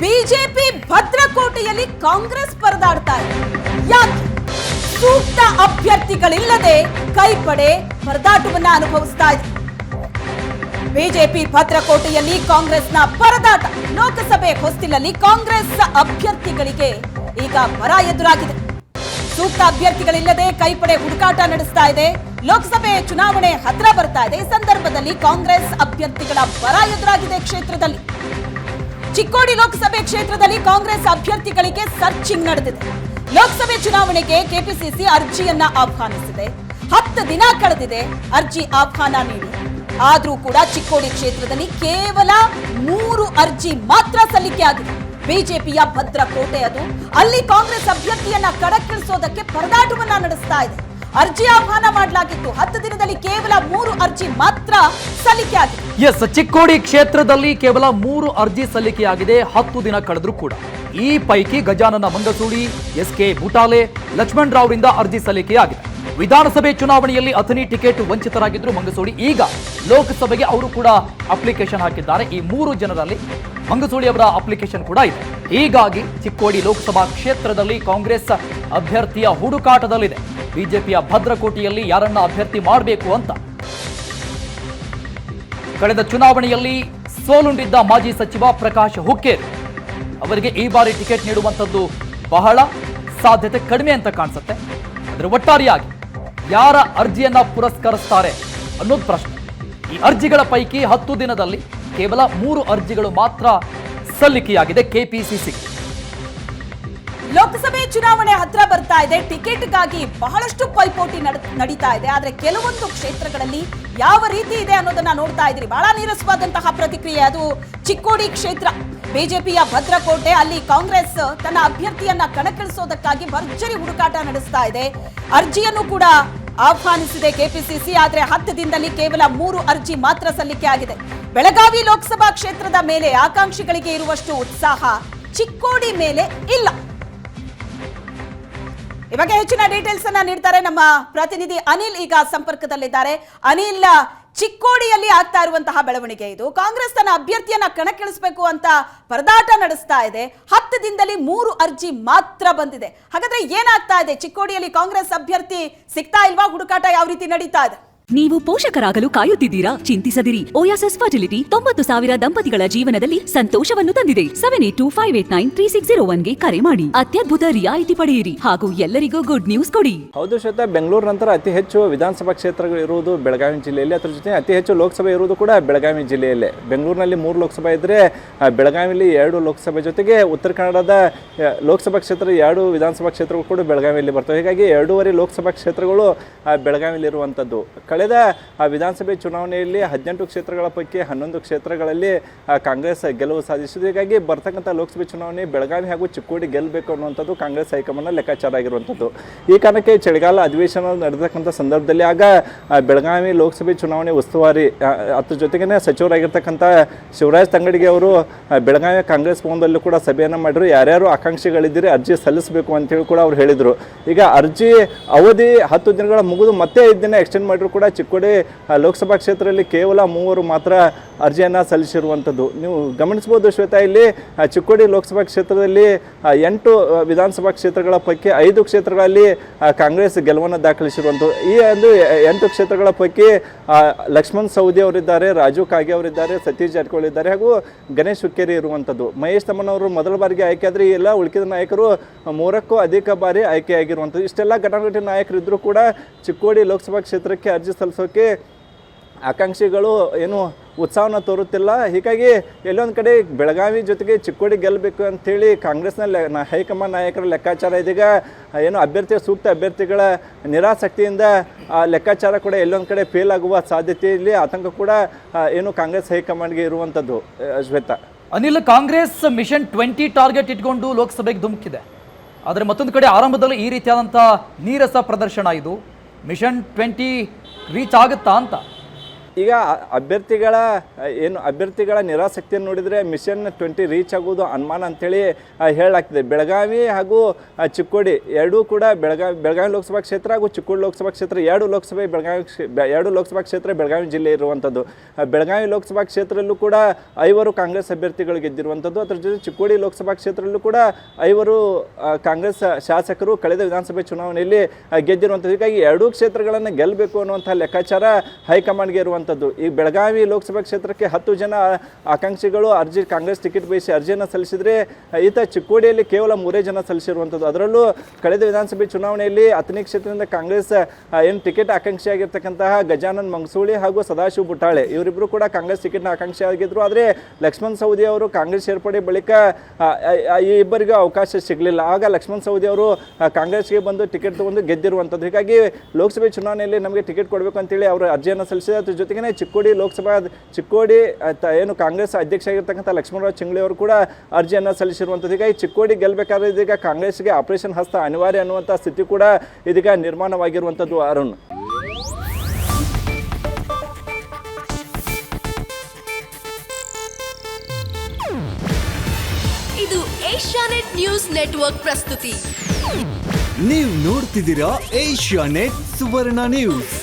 BJP ಭದ್ರಕೋಟೆಯಲ್ಲಿ Congress ಪರದಾಡ್ತಾ ಇದೆ. ಯಾಕೆ? ಸೂಕ್ತ ಅಭ್ಯರ್ಥಿಗಳಿಲ್ಲದೆ ಕೈಪಡೆ ಪರದಾಟವನ್ನ ಅನುಭವಿಸ್ತಾ ಇದೆ. ಬಿಜೆಪಿ ಭದ್ರಕೋಟೆಯಲ್ಲಿ ಕಾಂಗ್ರೆಸ್ನ ಪರದಾಟ. ಲೋಕಸಭೆ ಹೊಸ್ತಿಲಲ್ಲಿ ಕಾಂಗ್ರೆಸ್ ಅಭ್ಯರ್ಥಿಗಳಿಗೆ ಈಗ ಬರ ಎದುರಾಗಿದೆ. ಸೂಕ್ತ ಅಭ್ಯರ್ಥಿಗಳಿಲ್ಲದೆ ಕೈಪಡೆ ಹುಡುಕಾಟ ನಡೆಸ್ತಾ ಇದೆ. ಲೋಕಸಭೆ ಚುನಾವಣೆ ಹತ್ರ ಬರ್ತಾ ಇದೆ. ಸಂದರ್ಭದಲ್ಲಿ ಕಾಂಗ್ರೆಸ್ ಅಭ್ಯರ್ಥಿಗಳ ಬರ ಎದುರಾಗಿದೆ ಕ್ಷೇತ್ರದಲ್ಲಿ. ಚಿಕ್ಕೋಡಿ ಲೋಕಸಭೆ ಕ್ಷೇತ್ರದಲ್ಲಿ ಕಾಂಗ್ರೆಸ್ ಅಭ್ಯರ್ಥಿಗಳಿಗೆ ಸರ್ಚಿಂಗ್ ನಡೆದಿದೆ. ಲೋಕಸಭೆ ಚುನಾವಣೆಗೆ ಕೆಪಿಸಿಸಿ ಅರ್ಜಿಯನ್ನ ಆಹ್ವಾನಿಸಿದೆ. ಹತ್ತು ದಿನ ಕಳೆದಿದೆ ಅರ್ಜಿ ಆಹ್ವಾನ ನೀಡಿ. ಆದ್ರೂ ಕೂಡ ಚಿಕ್ಕೋಡಿ ಕ್ಷೇತ್ರದಲ್ಲಿ ಕೇವಲ ಮೂರು ಅರ್ಜಿ ಮಾತ್ರ ಸಲ್ಲಿಕೆ ಆಗಿದೆ. ಬಿಜೆಪಿಯ ಭದ್ರಕೋಟೆ ಅದು. ಅಲ್ಲಿ ಕಾಂಗ್ರೆಸ್ ಅಭ್ಯರ್ಥಿಯನ್ನ ಕಡಕ್ಕಿಳಿಸೋದಕ್ಕೆ ಪರದಾಟವನ್ನ ನಡೆಸ್ತಾ ಇದೆ. ಅರ್ಜಿ ಆಹ್ವಾನ ಮಾಡಲಾಗಿತ್ತು. ಹತ್ತು ದಿನದಲ್ಲಿ ಕೇವಲ ಮೂರು ಅರ್ಜಿ ಮಾತ್ರ ಸಲ್ಲಿಕೆ ಆಗಿದೆ. ಎಸ್, ಚಿಕ್ಕೋಡಿ ಕ್ಷೇತ್ರದಲ್ಲಿ ಕೇವಲ ಮೂರು ಅರ್ಜಿ ಸಲ್ಲಿಕೆಯಾಗಿದೆ, ಹತ್ತು ದಿನ ಕಳೆದರೂ ಕೂಡ. ಈ ಪೈಕಿ ಗಜಾನನ ಮಂಗಸೂಳಿ ಎಸ್ ಕೆ ಬುಟಾಲೆ, ಲಕ್ಷ್ಮಣ್ ರಾವ್ರಿಂದ ಅರ್ಜಿ ಸಲ್ಲಿಕೆಯಾಗಿದೆ. ವಿಧಾನಸಭೆ ಚುನಾವಣೆಯಲ್ಲಿ ಅಥನಿ ಟಿಕೆಟ್ ವಂಚಿತರಾಗಿದ್ದರು ಮಂಗಸೂಡಿ ಈಗ ಲೋಕಸಭೆಗೆ ಅವರು ಕೂಡ ಅಪ್ಲಿಕೇಶನ್ ಹಾಕಿದ್ದಾರೆ. ಈ ಮೂರು ಜನರಲ್ಲಿ ಮಂಗಸೂಳಿ ಅವರ ಅಪ್ಲಿಕೇಶನ್ ಕೂಡ ಇದೆ. ಹೀಗಾಗಿ ಚಿಕ್ಕೋಡಿ ಲೋಕಸಭಾ ಕ್ಷೇತ್ರದಲ್ಲಿ ಕಾಂಗ್ರೆಸ್ ಅಭ್ಯರ್ಥಿಯ ಹುಡುಕಾಟದಲ್ಲಿದೆ. ಬಿಜೆಪಿಯ ಭದ್ರಕೋಟೆಯಲ್ಲಿ ಯಾರನ್ನ ಅಭ್ಯರ್ಥಿ ಮಾಡಬೇಕು ಅಂತ ಕಳೆದ ಚುನಾವಣೆಯಲ್ಲಿ ಸೋಲುಂಡಿದ್ದ ಮಾಜಿ ಸಚಿವ ಪ್ರಕಾಶ್ ಹುಕ್ಕೇರ್. ಅವರಿಗೆ ಈ ಬಾರಿ ಟಿಕೆಟ್ ನೀಡುವಂಥದ್ದು ಬಹಳ ಸಾಧ್ಯತೆ ಕಡಿಮೆ ಅಂತ ಕಾಣಿಸುತ್ತೆ. ಆದರೆ ಒಟ್ಟಾರೆಯಾಗಿ ಯಾರ ಅರ್ಜಿಯನ್ನು ಪುರಸ್ಕರಿಸ್ತಾರೆ ಅನ್ನೋದು ಪ್ರಶ್ನೆ. ಈ ಅರ್ಜಿಗಳ ಪೈಕಿ ಹತ್ತು ದಿನದಲ್ಲಿ ಕೇವಲ ಮೂರು ಅರ್ಜಿಗಳು ಮಾತ್ರ ಸಲ್ಲಿಕೆಯಾಗಿದೆ ಕೆಪಿಸಿಸಿಗೆ ಲೋಕಸಭೆ ಚುನಾವಣೆ ಹತ್ರ ಬರ್ತಾ ಇದೆ. ಟಿಕೆಟ್ಗಾಗಿ ಬಹಳಷ್ಟು ಪೈಪೋಟಿ ನಡ್- ನಡೀತಾ ಇದೆ. ಆದ್ರೆ ಕೆಲವೊಂದು ಕ್ಷೇತ್ರಗಳಲ್ಲಿ ಯಾವ ರೀತಿ ಇದೆ ಅನ್ನೋದನ್ನ ನೋಡ್ತಾ ಇದ್ರಿ ಬಹಳ ನೀರಸವಾದಂತಹ ಪ್ರತಿಕ್ರಿಯೆ. ಅದು ಚಿಕ್ಕೋಡಿ ಕ್ಷೇತ್ರ. ಬಿಜೆಪಿಯ ಭದ್ರಕೋಟೆ, ಅಲ್ಲಿ ಕಾಂಗ್ರೆಸ್ ತನ್ನ ಅಭ್ಯರ್ಥಿಯನ್ನ ಕಣಕ್ಕಿಳಿಸೋದಕ್ಕಾಗಿ ಭರ್ಜರಿ ಹುಡುಕಾಟ ನಡೆಸ್ತಾ ಇದೆ. ಅರ್ಜಿಯನ್ನು ಕೂಡ ಆಹ್ವಾನಿಸಿದೆ ಕೆಪಿಸಿಸಿ. ಆದ್ರೆ ಹತ್ತು ದಿನದಲ್ಲಿ ಕೇವಲ ಮೂರು ಅರ್ಜಿ ಮಾತ್ರ ಸಲ್ಲಿಕೆ ಆಗಿದೆ. ಬೆಳಗಾವಿ ಲೋಕಸಭಾ ಕ್ಷೇತ್ರದ ಮೇಲೆ ಆಕಾಂಕ್ಷಿಗಳಿಗೆ ಇರುವಷ್ಟು ಉತ್ಸಾಹ ಚಿಕ್ಕೋಡಿ ಮೇಲೆ ಇಲ್ಲ. ಈ ಬಗ್ಗೆ ಹೆಚ್ಚಿನ ಡೀಟೇಲ್ಸ್ ಅನ್ನ ನೀಡ್ತಾರೆ ನಮ್ಮ ಪ್ರತಿನಿಧಿ ಅನಿಲ್ ಈಗ ಸಂಪರ್ಕದಲ್ಲಿದ್ದಾರೆ. ಅನಿಲ್, ಚಿಕ್ಕೋಡಿಯಲ್ಲಿ ಆಗ್ತಾ ಇರುವಂತಹ ಬೆಳವಣಿಗೆ ಇದು. ಕಾಂಗ್ರೆಸ್ ತನ್ನ ಅಭ್ಯರ್ಥಿಯನ್ನ ಕಣಕ್ಕಿಳಿಸಬೇಕು ಅಂತ ಪರದಾಟ ನಡೆಸ್ತಾ ಇದೆ. ಹತ್ತು ದಿನದಲ್ಲಿ ಮೂರು ಅರ್ಜಿ ಮಾತ್ರ ಬಂದಿದೆ. ಹಾಗಾದ್ರೆ ಏನಾಗ್ತಾ ಇದೆ? ಚಿಕ್ಕೋಡಿಯಲ್ಲಿ ಕಾಂಗ್ರೆಸ್ ಅಭ್ಯರ್ಥಿ ಸಿಗ್ತಾ ಇಲ್ವಾ? ಹುಡುಕಾಟ ಯಾವ ರೀತಿ ನಡೀತಾ ಇದೆ? ನೀವು ಪೋಷಕರಾಗಲು ಕಾಯುತ್ತಿದ್ದೀರಾ? ಚಿಂತಿಸದಿರಿ. ಓಯಾಸಸ್ ಫರ್ಟಿಲಿಟಿ ತೊಂಬತ್ತು ಸಾವಿರ ದಂಪತಿಗಳ ಜೀವನದಲ್ಲಿ ಸಂತೋಷವನ್ನು ತಂದಿದೆ. Seven eight two five eight nine three six zero ಒನ್ಗೆ ಕರೆ ಮಾಡಿ. ಅತ್ಯದ್ಭುತ ರಿಯಾಯಿತಿ ಪಡೆಯಿರಿ. ಹಾಗೂ ಎಲ್ಲರಿಗೂ ಗುಡ್ ನ್ಯೂಸ್ ಕೊಡಿ. ಹೌದು ಶ್ವೇತಾ ಬೆಂಗಳೂರು ನಂತರ ಅತಿ ಹೆಚ್ಚು ವಿಧಾನಸಭಾ ಕ್ಷೇತ್ರಗಳು ಇರುವುದು ಬೆಳಗಾವಿ ಜಿಲ್ಲೆಯಲ್ಲಿ, ಅದರ ಜೊತೆ ಅತಿ ಹೆಚ್ಚು ಲೋಕಸಭೆ ಇರುವುದು ಕೂಡ ಬೆಳಗಾವಿ ಜಿಲ್ಲೆಯಲ್ಲೇ. ಬೆಂಗಳೂರಿನಲ್ಲಿ ಮೂರು ಲೋಕಸಭೆ ಇದ್ದರೆ ಬೆಳಗಾವಿಯಲ್ಲಿ ಎರಡು ಲೋಕಸಭೆ ಜೊತೆಗೆ ಉತ್ತರ ಕನ್ನಡದ ಲೋಕಸಭಾ ಕ್ಷೇತ್ರ ಎರಡು ವಿಧಾನಸಭಾ ಕ್ಷೇತ್ರಗಳು ಕೂಡ ಬೆಳಗಾವಿಯಲ್ಲಿ ಬರ್ತವೆ. ಹೀಗಾಗಿ ಎರಡೂವರೆ ಲೋಕಸಭಾ ಕ್ಷೇತ್ರಗಳು ಬೆಳಗಾವಿಯಲ್ಲಿರುವಂಥದ್ದು. ಕಳೆದ ವಿಧಾನಸಭೆ ಚುನಾವಣೆಯಲ್ಲಿ ಹದಿನೆಂಟು ಕ್ಷೇತ್ರಗಳ ಪೈಕಿ ಹನ್ನೊಂದು ಕ್ಷೇತ್ರಗಳಲ್ಲಿ ಕಾಂಗ್ರೆಸ್ ಗೆಲುವು ಸಾಧಿಸಿದೆ. ಹೀಗಾಗಿ ಬರ್ತಕ್ಕಂಥ ಲೋಕಸಭೆ ಚುನಾವಣೆ ಬೆಳಗಾವಿ ಹಾಗೂ ಚಿಕ್ಕೋಡಿ ಗೆಲ್ಲಬೇಕು ಅನ್ನುವಂಥದ್ದು ಕಾಂಗ್ರೆಸ್ ಹೈಕಮಾಂಡ್ನ ಲೆಕ್ಕಾಚಾರ ಆಗಿರುವಂಥದ್ದು. ಈ ಕಾರಣಕ್ಕೆ ಚಳಿಗಾಲ ಅಧಿವೇಶನ ನಡೆದಕ್ಕಂಥ ಸಂದರ್ಭದಲ್ಲಿ ಆಗ ಬೆಳಗಾವಿ ಲೋಕಸಭೆ ಚುನಾವಣೆ ಉಸ್ತುವಾರಿ ಅದ್ರ ಜೊತೆಗೇ ಸಚಿವರಾಗಿರ್ತಕ್ಕಂಥ ಶಿವರಾಜ್ ತಂಗಡಿಗೆ ಅವರು ಬೆಳಗಾವಿ ಕಾಂಗ್ರೆಸ್ ಭವನದಲ್ಲೂ ಕೂಡ ಸಭೆಯನ್ನು ಮಾಡಿದ್ರು ಯಾರ್ಯಾರು ಆಕಾಂಕ್ಷಿಗಳಿದ್ದೀರಿ ಅರ್ಜಿ ಸಲ್ಲಿಸಬೇಕು ಅಂತೇಳಿ ಕೂಡ ಅವ್ರು ಹೇಳಿದರು. ಈಗ ಅರ್ಜಿ ಅವಧಿ ಹತ್ತು ದಿನಗಳ ಮುಗಿದು ಮತ್ತೆ ಐದು ದಿನ ಎಕ್ಸ್ಟೆಂಡ್ ಮಾಡಿದ್ರು ಕೂಡ ಚಿಕ್ಕೋಡಿ ಲೋಕಸಭಾ ಕ್ಷೇತ್ರದಲ್ಲಿ ಕೇವಲ ಮೂವರು ಮಾತ್ರ ಅರ್ಜಿಯನ್ನು ಸಲ್ಲಿಸಿರುವಂಥದ್ದು. ನೀವು ಗಮನಿಸ್ಬೋದು ಶ್ವೇತಾ, ಇಲ್ಲಿ ಚಿಕ್ಕೋಡಿ ಲೋಕಸಭಾ ಕ್ಷೇತ್ರದಲ್ಲಿ ಎಂಟು ವಿಧಾನಸಭಾ ಕ್ಷೇತ್ರಗಳ ಪೈಕಿ ಐದು ಕ್ಷೇತ್ರಗಳಲ್ಲಿ ಕಾಂಗ್ರೆಸ್ ಗೆಲುವನ್ನು ದಾಖಲಿಸಿರುವಂಥದ್ದು. ಈ ಒಂದು ಎಂಟು ಕ್ಷೇತ್ರಗಳ ಪೈಕಿ ಲಕ್ಷ್ಮಣ್ ಸೌದಿ ಅವರಿದ್ದಾರೆ, ರಾಜು ಕಾಗೆ ಅವರಿದ್ದಾರೆ, ಸತೀಶ್ ಜಾರಕಿಹೊಳಿ ಇದ್ದಾರೆ, ಹಾಗೂ ಗಣೇಶ್ ಹುಕ್ಕೇರಿ ಇರುವಂಥದ್ದು. ಮಹೇಶ್ ತಮ್ಮನವರು ಮೊದಲ ಬಾರಿಗೆ ಆಯ್ಕೆ ಆದರೆ, ಎಲ್ಲ ಉಳಿಕಿದ ನಾಯಕರು ಮೂರಕ್ಕೂ ಅಧಿಕ ಬಾರಿ ಆಯ್ಕೆಯಾಗಿರುವಂಥದ್ದು. ಇಷ್ಟೆಲ್ಲ ಘಟನಾ ನಾಯಕರು ಇದ್ದರೂ ಕೂಡ ಚಿಕ್ಕೋಡಿ ಲೋಕಸಭಾ ಕ್ಷೇತ್ರಕ್ಕೆ ಅರ್ಜಿ ಸಲ್ಲಿಸೋಕೆ ಆಕಾಂಕ್ಷಿಗಳು ಏನು ಉತ್ಸಾಹನ ತೋರುತ್ತಿಲ್ಲ. ಹೀಗಾಗಿ ಎಲ್ಲೊಂದು ಕಡೆ ಬೆಳಗಾವಿ ಜೊತೆಗೆ ಚಿಕ್ಕೋಡಿ ಗೆಲ್ಲಬೇಕು ಅಂಥೇಳಿ ಕಾಂಗ್ರೆಸ್ನ ಲೆ ಹೈಕಮಾಂಡ್ ನಾಯಕರ ಲೆಕ್ಕಾಚಾರ ಇದೀಗ, ಏನು ಅಭ್ಯರ್ಥಿ ಸೂಕ್ತ ಅಭ್ಯರ್ಥಿಗಳ ನಿರಾಸಕ್ತಿಯಿಂದ ಆ ಲೆಕ್ಕಾಚಾರ ಕೂಡ ಎಲ್ಲೊಂದು ಕಡೆ ಫೇಲ್ ಆಗುವ ಸಾಧ್ಯತೆಯಲ್ಲಿ ಆತಂಕ ಕೂಡ ಏನು ಕಾಂಗ್ರೆಸ್ ಹೈಕಮಾಂಡ್ಗೆ ಇರುವಂಥದ್ದು Shweta. Anil, Congress mission twenty target ಇಟ್ಕೊಂಡು ಲೋಕಸಭೆಗೆ ಧುಮುಕಿದೆ ಆದರೆ ಮತ್ತೊಂದು ಕಡೆ ಆರಂಭದಲ್ಲಿ ಈ ರೀತಿಯಾದಂಥ ನೀರಸ ಪ್ರದರ್ಶನ ಇದು. ಮಿಷನ್ ಟ್ವೆಂಟಿ ರೀಚ್ ಆಗುತ್ತಾ ಅಂತ. ಈಗ ಅಭ್ಯರ್ಥಿಗಳ, ಏನು ಅಭ್ಯರ್ಥಿಗಳ ನಿರಾಸಕ್ತಿಯನ್ನು ನೋಡಿದರೆ ಮಿಷನ್ ಟ್ವೆಂಟಿ ರೀಚ್ ಆಗೋದು ಅನುಮಾನ ಅಂಥೇಳಿ ಹೇಳಲಾಗ್ತಿದೆ. ಬೆಳಗಾವಿ ಹಾಗೂ ಚಿಕ್ಕೋಡಿ ಎರಡೂ ಕೂಡ ಬೆಳಗಾವಿ ಬೆಳಗಾವಿ ಲೋಕಸಭಾ ಕ್ಷೇತ್ರ ಹಾಗೂ ಚಿಕ್ಕೋಡಿ ಲೋಕಸಭಾ ಕ್ಷೇತ್ರ, ಎರಡು ಲೋಕಸಭೆ ಬೆಳಗಾವಿ ಎರಡು ಲೋಕಸಭಾ ಕ್ಷೇತ್ರ ಬೆಳಗಾವಿ ಜಿಲ್ಲೆ ಇರುವಂಥದ್ದು. ಬೆಳಗಾವಿ ಲೋಕಸಭಾ ಕ್ಷೇತ್ರದಲ್ಲೂ ಕೂಡ ಐವರು ಕಾಂಗ್ರೆಸ್ ಅಭ್ಯರ್ಥಿಗಳು ಗೆದ್ದಿರುವಂಥದ್ದು. ಅದರ ಜೊತೆ ಚಿಕ್ಕೋಡಿ ಲೋಕಸಭಾ ಕ್ಷೇತ್ರದಲ್ಲೂ ಕೂಡ ಐವರು ಕಾಂಗ್ರೆಸ್ ಶಾಸಕರು ಕಳೆದ ವಿಧಾನಸಭೆ ಚುನಾವಣೆಯಲ್ಲಿ ಗೆದ್ದಿರುವಂಥದ್ದು. ಹೀಗಾಗಿ ಎರಡೂ ಕ್ಷೇತ್ರಗಳನ್ನು ಗೆಲ್ಲಬೇಕು ಅನ್ನುವಂಥ ಲೆಕ್ಕಾಚಾರ ಹೈಕಮಾಂಡ್ಗೆ ಇರುವಂಥದ್ದು ಈ ಬೆಳಗಾವಿ ಲೋಕಸಭಾ ಕ್ಷೇತ್ರಕ್ಕೆ ಹತ್ತು ಜನ ಆಕಾಂಕ್ಷಿಗಳು ಅರ್ಜಿ, ಕಾಂಗ್ರೆಸ್ ಟಿಕೆಟ್ ಬಯಸಿ ಅರ್ಜಿಯನ್ನು ಸಲ್ಲಿಸಿದರೆ, ಈತ ಚಿಕ್ಕೋಡಿಯಲ್ಲಿ ಕೇವಲ ಮೂರೇ ಜನ ಸಲ್ಲಿಸಿರುವಂಥದ್ದು. ಅದರಲ್ಲೂ ಕಳೆದ ವಿಧಾನಸಭೆ ಚುನಾವಣೆಯಲ್ಲಿ ಹತ್ತನೇ ಕ್ಷೇತ್ರದಿಂದ ಕಾಂಗ್ರೆಸ್ ಏನು ಟಿಕೆಟ್ ಆಕಾಂಕ್ಷಿಯಾಗಿರ್ತಕ್ಕಂತಹ ಗಜಾನನ್ ಮಂಗಸೂಳಿ ಹಾಗೂ ಸದಾಶಿವ ಬುಟಾಳೆ ಇವರಿಬ್ಬರು ಕೂಡ ಕಾಂಗ್ರೆಸ್ ಟಿಕೆಟ್ನ ಆಗಿದ್ರು. ಆದರೆ ಲಕ್ಷ್ಮಣ್ ಸವದಿ ಅವರು ಕಾಂಗ್ರೆಸ್ ಸೇರ್ಪಡೆ ಬಳಿಕ ಈ ಇಬ್ಬರಿಗೂ ಅವಕಾಶ ಸಿಗಲಿಲ್ಲ. ಆಗ ಲಕ್ಷ್ಮಣ್ ಸವದಿ ಅವರು ಕಾಂಗ್ರೆಸ್ಗೆ ಬಂದು ಟಿಕೆಟ್ ತಗೊಂಡು ಗೆದ್ದಿರುವಂಥದ್ದು. ಹೀಗಾಗಿ ಲೋಕಸಭೆ ಚುನಾವಣೆಯಲ್ಲಿ ನಮಗೆ ಟಿಕೆಟ್ ಕೊಡಬೇಕು ಅಂತೇಳಿ ಅವರು ಅರ್ಜಿಯನ್ನು ಸಲ್ಲಿಸಿದ ಅದ್ರ ಜೊತೆಗೆ ಚಿಕ್ಕೋಡಿ ಲೋಕಸಭಾ ಚಿಕ್ಕೋಡಿ ಏನು ಕಾಂಗ್ರೆಸ್ ಅಧ್ಯಕ್ಷ ಆಗಿರ್ತಕ್ಕಂಥ ಲಕ್ಷ್ಮಣರಾವ್ ಚಿಂಗ್ಳಿ ಅವರು ಕೂಡ ಅರ್ಜಿಯನ್ನು ಸಲ್ಲಿಸಿರುವಂಥದ್ದು. ಹೀಗಾಗಿ ಚಿಕ್ಕೋಡಿ ಗೆಲ್ಲಬೇಕಾದ್ರೆ ಇದೀಗ ಕಾಂಗ್ರೆಸ್ಗೆ ಆಪರೇಷನ್ ಹಸ್ತ ಅನಿವಾರ್ಯ ಅನ್ನುವಂಥ ಸ್ಥಿತಿ ಕೂಡ ಇದೀಗ ನಿರ್ಮಾಣವಾಗಿರುವಂಥದ್ದು ಅರುಣ್. ಇದು ಏಷ್ಯಾನೆಟ್ ನ್ಯೂಸ್ ನೆಟ್ವರ್ಕ್ ಪ್ರಸ್ತುತಿ. ನೀವು ನೋಡ್ತಿದ್ದೀರಾ ಏಷ್ಯಾನೆಟ್ ಸುವರ್ಣ ನ್ಯೂಸ್.